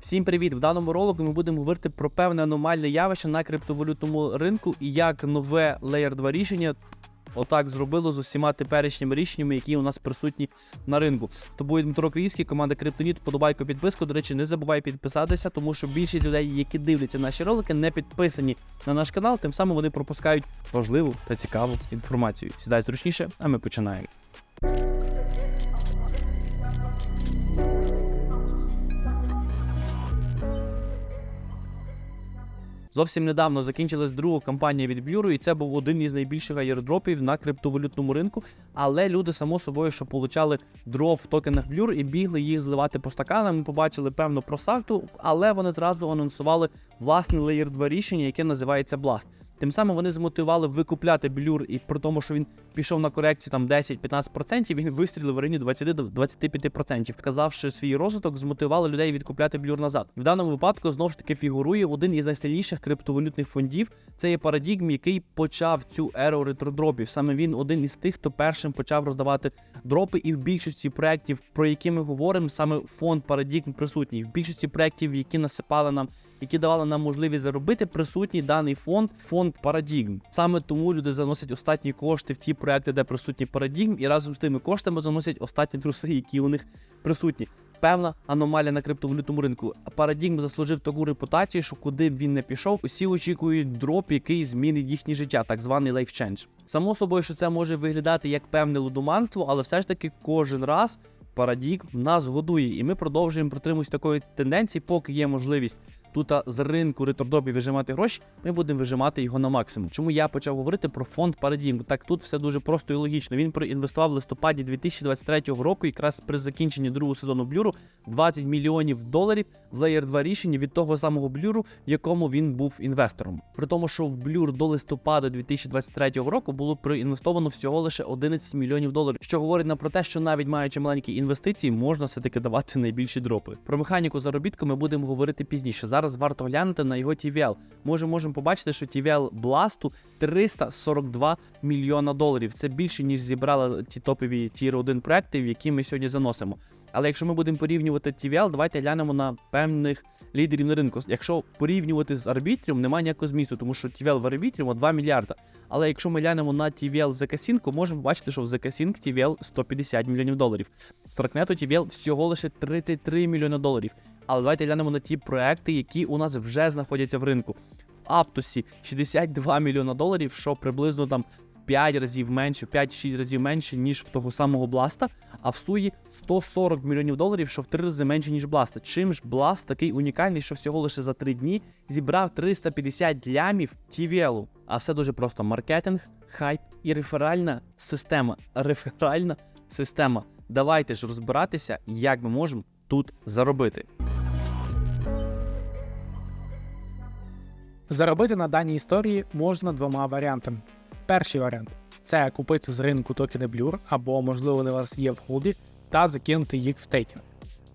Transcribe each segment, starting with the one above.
Всім привіт! В даному ролику ми будемо говорити про певне аномальне явище на криптовалютному ринку і як нове Layer 2 рішення отак зробило з усіма теперішніми рішеннями, які у нас присутні на ринку. То буде Дмитро Криївський, команда Криптоніт, подобайку підписку. До речі, не забувай підписатися, тому що більшість людей, які дивляться наші ролики, не підписані на наш канал, тим самим вони пропускають важливу та цікаву інформацію. Сідай зручніше, а ми починаємо. Зовсім недавно закінчилась друга кампанія від б'юру, і це був один із найбільших аєрдропів на криптовалютному ринку. Але люди само собою, що получали дроп в токенах б'юр і бігли їх зливати по стаканам. Ми побачили певну просакту, але вони одразу анонсували власне Layer 2 рішення, яке називається Blast. Тим самим вони змотивували викупляти Blur, і при тому, що він пішов на корекцію там 10-15%, він вистрілив в районі 20-25%. Вказавши свій розвиток, змотивували людей відкупляти Blur назад. В даному випадку знову ж таки фігурує один із найсильніших криптовалютних фондів. Це є Paradigm, який почав цю еру ретродропів. Саме він один із тих, хто першим почав роздавати дропи, і в більшості проєктів, про які ми говоримо, саме фонд Paradigm присутній. В більшості проєктів, які насипали нам які давали нам можливість заробити, присутній даний фонд, фонд Paradigm. Саме тому люди заносять останні кошти в ті проекти, де присутній Paradigm, і разом з тими коштами заносять останні труси, які у них присутні. Певна аномалія на криптовалютному ринку. Paradigm заслужив таку репутацію, що куди б він не пішов, усі очікують дроп, який змінить їхнє життя, так званий change. Само собою, що це може виглядати як певне лудоманство, але все ж таки кожен раз Paradigm нас годує, і ми продовжуємо протримуватися такої тенденції, поки є можливість тут з ринку ретордопів вижимати гроші, ми будемо вижимати його на максимум. Чому я почав говорити про фонд Paradigm? Так тут все дуже просто і логічно. Він проінвестував в листопаді 2023 року, якраз при закінченні другого сезону блюру, 20 мільйонів доларів в Layer 2 рішення від того самого блюру, в якому він був інвестором. При тому, що в блюр до листопада 2023 року було проінвестовано всього лише 11 мільйонів доларів, що говорить нам про те, що навіть маючи маленькі інвестиції, можна все таки давати найбільші дропи. Про механіку заробітку ми будемо говорити пізніше. Зараз варто глянути на його TVL. Ми вже можемо побачити, що TVL Blast 342 мільйона доларів. Це більше ніж зібрали ті топові тір 1 проекти, в які ми сьогодні заносимо. Але якщо ми будемо порівнювати TVL, давайте глянемо на певних лідерів на ринку. Якщо порівнювати з арбітріум, немає ніякого змісту, тому що TVL в арбітріуму 2 мільярда. Але якщо ми глянемо на TVL з Sync, можемо бачити, що в Sync TVL 150 мільйонів доларів. В Старкнету TVL всього лише 33 мільйони доларів. Але давайте глянемо на ті проекти, які у нас вже знаходяться в ринку. В Аптосі 62 мільйона доларів, що приблизно там в 5 разів менше, 5-6 разів менше, ніж в того самого Бласта. А в Суї 140 мільйонів доларів, що в 3 рази менше, ніж Бласта. Чим ж Бласт такий унікальний, що всього лише за 3 дні зібрав 350 лямів TVL. А все дуже просто: маркетинг, хайп і реферальна система. Реферальна система. Давайте ж розбиратися, як ми можемо тут заробити. Заробити на даній історії можна двома варіантами. Перший варіант це купити з ринку токени Blur, або, можливо, вони у вас є в холді, та закинути їх в стейкінг.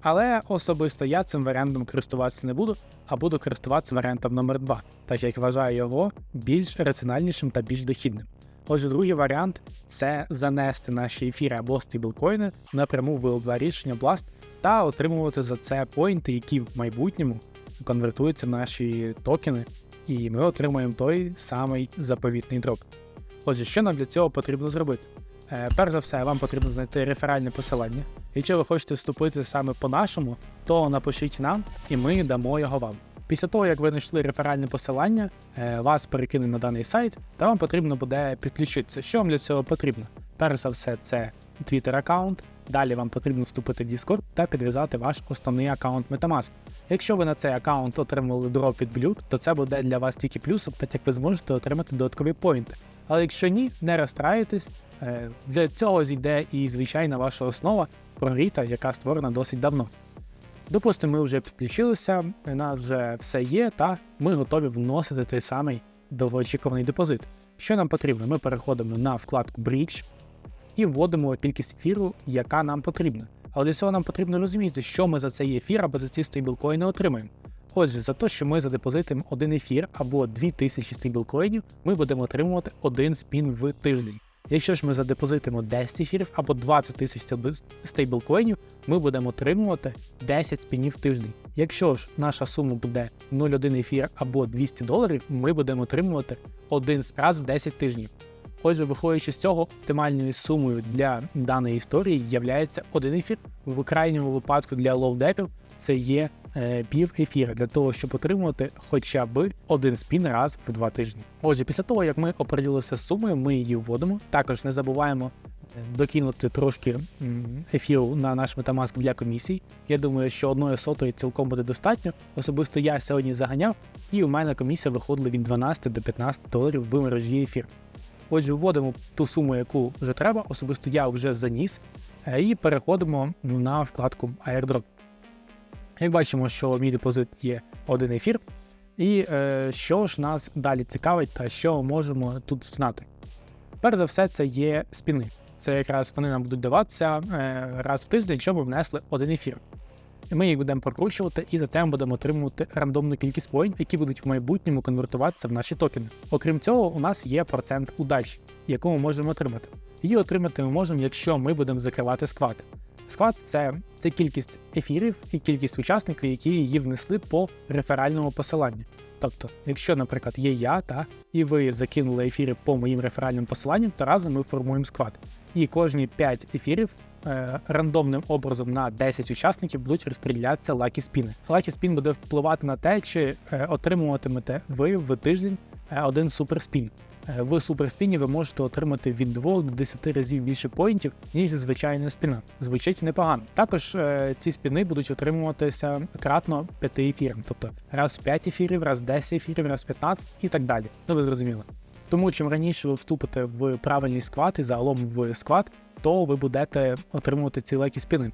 Але особисто я цим варіантом користуватися не буду, а буду користуватися варіантом номер 2 так як вважаю його більш раціональнішим та більш дохідним. Отже, другий варіант це занести наші ефіри або стейблкоїни напряму в L2 рішення Blast та отримувати за це поінти, які в майбутньому конвертуються в наші токени і ми отримаємо той самий заповітний дроп. Отже, що нам для цього потрібно зробити? Е, перш за все, вам потрібно знайти реферальне посилання. Якщо ви хочете вступити саме по нашому, то напишіть нам і ми дамо його вам. Після того, як ви знайшли реферальне посилання, е, вас перекине на даний сайт, та вам потрібно буде підключитися. Що вам для цього потрібно? Перш за все, це Twitter аккаунт. Далі вам потрібно вступити в Discord та підв'язати ваш основний аккаунт Metamask. Якщо ви на цей аккаунт отримали дроп від Blue, то це буде для вас тільки плюсом, так як ви зможете отримати додаткові поінти. Але якщо ні, не розстраюйтесь, е, для цього зійде і звичайна ваша основа прогріта, яка створена досить давно. Допустимо, ми вже підключилися, у нас вже все є, та ми готові вносити той самий довгоочікуваний депозит. Що нам потрібно? Ми переходимо на вкладку Bridge і вводимо кількість ефіру, яка нам потрібна. Але для цього нам потрібно розуміти, що ми за цей ефір або за ці стейблкоїни отримаємо. Отже, за те, що ми задепозитимо один ефір або 2000 стейблкоїнів, ми будемо отримувати один спін в тиждень. Якщо ж ми задепозитимо 10 ефірів або 20 тисяч стейблкоїнів, ми будемо отримувати 10 спінів в тиждень. Якщо ж наша сума буде 0,1 ефір або 200 доларів, ми будемо отримувати один спраз в 10 тижнів. Отже, виходячи з цього, оптимальною сумою для даної історії є один ефір. В крайньому випадку для лоудепів це є е, пів ефіра для того, щоб отримувати хоча б один спін раз в два тижні. Отже, після того як ми оприділилися з сумою, ми її вводимо. Також не забуваємо е, докинути трошки ефіру на наш Metamask для комісій. Я думаю, що одної сотої цілком буде достатньо. Особисто я сьогодні заганяв, і у мене комісія виходила від 12 до 15 доларів в мережі ефір. Отже, вводимо ту суму, яку вже треба. Особисто я вже заніс, е, і переходимо на вкладку Airdrop. Як бачимо, що мій депозит є один ефір. І е, що ж нас далі цікавить та що можемо тут знати? Перш за все, це є спіни. Це якраз вони нам будуть даватися е, раз в тиждень, якщо ми внесли один ефір. Ми їх будемо прокручувати, і за це будемо отримувати рандомну кількість поінтів, які будуть в майбутньому конвертуватися в наші токени. Окрім цього, у нас є процент удачі, яку ми можемо отримати. Її отримати ми можемо, якщо ми будемо закривати склад. Склад це, це кількість ефірів і кількість учасників, які її внесли по реферальному посиланню. Тобто, якщо, наприклад, є я, та, і ви закинули ефіри по моїм реферальним посиланням, то разом ми формуємо склад. І кожні 5 ефірів е, рандомним образом на 10 учасників будуть розподілятися лакі спіни. Лакі спін буде впливати на те, чи е, отримуватимете ви в тиждень е, один суперспін. В суперспіні ви можете отримати від 2 до 10 разів більше поінтів, ніж звичайна спіна. Звучить непогано. Також ці спіни будуть отримуватися кратно 5 ефірам, тобто раз в 5 ефірів, раз в 10 ефірів, раз в 15 і так далі. Ну ви зрозуміли. Тому чим раніше ви вступите в правильний склад і загалом в склад, то ви будете отримувати ці лайки спіни.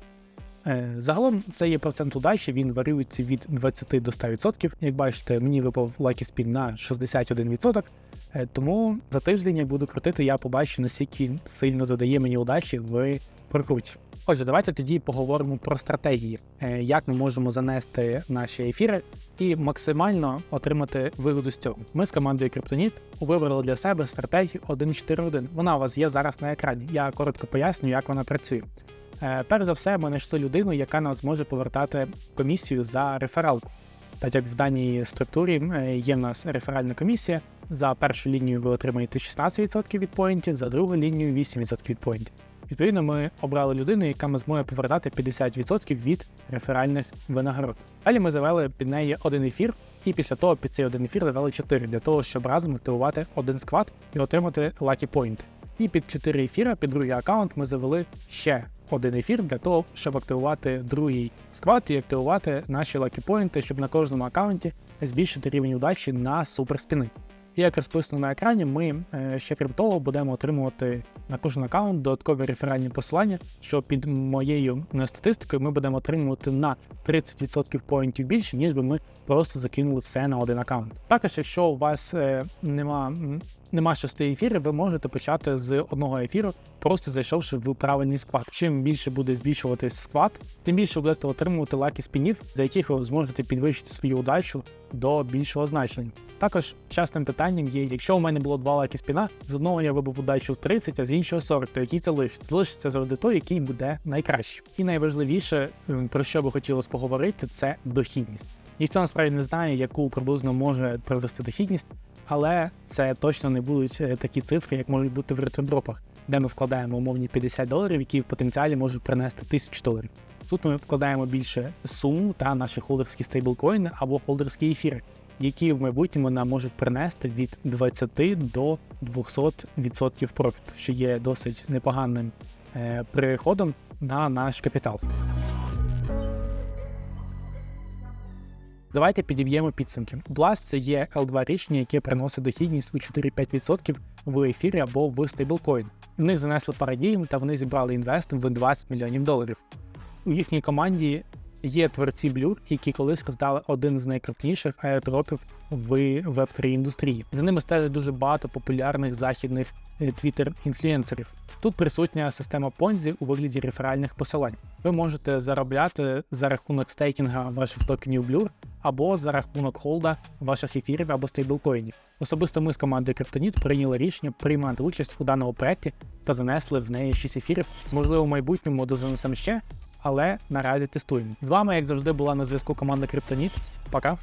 Е, Загалом це є процент удачі, він варіюється від 20 до 100%. Як бачите, мені випав лакі спін на 61%. Е, Тому за тиждень, як буду крутити, я побачу, наскільки сильно додає мені удачі в прокруті. Отже, давайте тоді поговоримо про стратегії, е, як ми можемо занести наші ефіри і максимально отримати вигоду з цього. Ми з командою Криптоніт вибрали для себе стратегію 1.4.1. Вона у вас є зараз на екрані. Я коротко поясню, як вона працює. Е, Перш за все, ми знайшли людину, яка нам зможе повертати комісію за рефералку. Так як в даній структурі е, є в нас реферальна комісія, за першу лінію ви отримаєте 16% від поінтів, за другу лінію 8% від поінтів. Відповідно, ми обрали людину, яка ми зможе повертати 50% від реферальних винагород. Далі ми завели під неї один ефір, і після того під цей один ефір завели 4 для того, щоб разом активувати один склад і отримати лакі поінти. І під 4 ефіра, під другий аккаунт, ми завели ще один ефір для того, щоб активувати другий склад і активувати наші лакі-поінти, щоб на кожному аккаунті збільшити рівень удачі на суперспіни. І як розписано на екрані, ми е, ще крім того будемо отримувати на кожен аккаунт додаткові реферальні посилання, що під моєю е, статистикою ми будемо отримувати на 30% поінтів більше, ніж би ми просто закинули все на один аккаунт. Також, якщо у вас е, нема, нема шести ефірів, ви можете почати з одного ефіру, просто зайшовши в правильний склад. Чим більше буде збільшуватись склад, тим більше будете отримувати лаки спінів, за яких ви зможете підвищити свою удачу до більшого значення. Також частим питанням є, якщо у мене було два лаки спіна, з одного я вибив удачу в 30, а з іншого 40, то який це лишиться? Лишиться завжди той, який буде найкращий. І найважливіше, про що би хотілося поговорити, це дохідність. Ніхто насправді не знає, яку приблизно може привести дохідність, але це точно не будуть е, такі цифри, як можуть бути в ретrodропах, де ми вкладаємо умовні 50 доларів, які в потенціалі можуть принести 1000 доларів. Тут ми вкладаємо більше сум та наші холдерські стейблкоїни або холдерські ефіри, які в майбутньому нам можуть принести від 20 до 200% профіту, що є досить непоганим е, переходом на наш капітал. Давайте підіб'ємо підсумки. Blast – це є L2 рішення, яке приносить дохідність у 4-5% в ефірі або в стейблкоін. В них занесли парадігм та вони зібрали інвест в 20 мільйонів доларів. У їхній команді Є творці Blur, які колись стали один з найкрупніших аеродропів в веб-3 індустрії. За ними стежить дуже багато популярних західних е, твіттер-інфлюенсерів. Тут присутня система понзі у вигляді реферальних посилань. Ви можете заробляти за рахунок стейкінга ваших токенів Blur або за рахунок холда ваших ефірів або стейблкоїнів. Особисто ми з командою Криптоніт прийняли рішення приймати участь у даному проекті та занесли в неї 6 ефірів. Можливо, в майбутньому дозанесемо ще, але наразі тестуємо. З вами, як завжди, була на зв'язку команда Криптоніт. Пока.